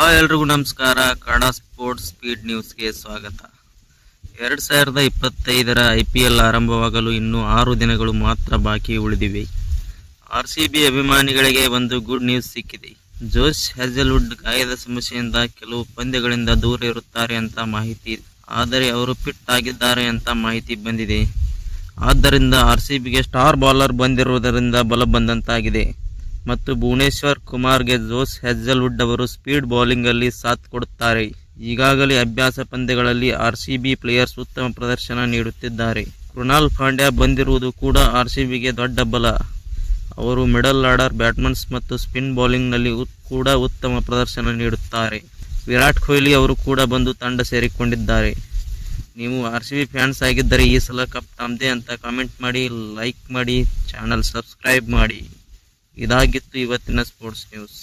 Hi ಎಲ್ರಿಗೂ ನಮಸ್ಕಾರ. Kannada sports speed ನ್ಯೂಸ್ಗೆ ಸ್ವಾಗತ. ಎರಡು ಸಾವಿರದ ಇಪ್ಪತ್ತೈದರ ಐ ಪಿ ಎಲ್ ಆರಂಭವಾಗಲು ಇನ್ನೂ ಆರು ದಿನಗಳು ಮಾತ್ರ ಬಾಕಿ ಉಳಿದಿವೆ. ಆರ್ ಸಿ ಬಿ ಅಭಿಮಾನಿಗಳಿಗೆ ಒಂದು ಗುಡ್ ನ್ಯೂಸ್ ಸಿಕ್ಕಿದೆ. ಜೋಶ್ ಹೆಜಲ್ವುಡ್ ಗಾಯದ ಸಮಸ್ಯೆಯಿಂದ ಕೆಲವು ಪಂದ್ಯಗಳಿಂದ ದೂರ ಇರುತ್ತಾರೆ ಅಂತ ಮಾಹಿತಿ, ಆದರೆ ಅವರು ಫಿಟ್ ಆಗಿದ್ದಾರೆ ಅಂತ ಮಾಹಿತಿ ಬಂದಿದೆ. ಆದ್ದರಿಂದ ಆರ್ ಸಿ ಬಿಗೆ ಸ್ಟಾರ್ ಬೌಲರ್ ಬಂದಿರುವುದರಿಂದ ಬಲ ಬಂದಂತಾಗಿದೆ. ಮತ್ತು ಭುವನೇಶ್ವರ್ ಕುಮಾರ್ಗೆ ಜೋಸ್ ಹೆಜ್ಜಲ್ವುಡ್ ಅವರು ಸ್ಪೀಡ್ ಬೌಲಿಂಗಲ್ಲಿ ಸಾಥ್ ಕೊಡುತ್ತಾರೆ. ಈಗಾಗಲೇ ಅಭ್ಯಾಸ ಪಂದ್ಯಗಳಲ್ಲಿ ಆರ್ ಸಿ ಬಿ ಪ್ಲೇಯರ್ಸ್ ಉತ್ತಮ ಪ್ರದರ್ಶನ ನೀಡುತ್ತಿದ್ದಾರೆ. ಕೃಣಾಲ್ ಪಾಂಡ್ಯ ಬಂದಿರುವುದು ಕೂಡ ಆರ್ ಸಿ ಬಿಗೆ ದೊಡ್ಡ ಬಲ. ಅವರು ಮಿಡಲ್ ಆರ್ಡರ್ ಬ್ಯಾಟ್ಮನ್ಸ್ ಮತ್ತು ಸ್ಪಿನ್ ಬೌಲಿಂಗ್ನಲ್ಲಿ ಕೂಡ ಉತ್ತಮ ಪ್ರದರ್ಶನ ನೀಡುತ್ತಾರೆ. ವಿರಾಟ್ ಕೊಹ್ಲಿ ಅವರು ಕೂಡ ಬಂದು ತಂಡ ಸೇರಿಕೊಂಡಿದ್ದಾರೆ. ನೀವು ಆರ್ ಸಿ ಬಿ ಫ್ಯಾನ್ಸ್ ಆಗಿದ್ದರೆ ಈ ಸಲ ಕಪ್ ತಮ್ಮದೇ ಅಂತ ಕಾಮೆಂಟ್ ಮಾಡಿ, ಲೈಕ್ ಮಾಡಿ, ಚಾನಲ್ ಸಬ್ಸ್ಕ್ರೈಬ್ ಮಾಡಿ. ಇದಾಗಿತ್ತು ಇವತ್ತಿನ ಸ್ಪೋರ್ಟ್ಸ್ ನ್ಯೂಸ್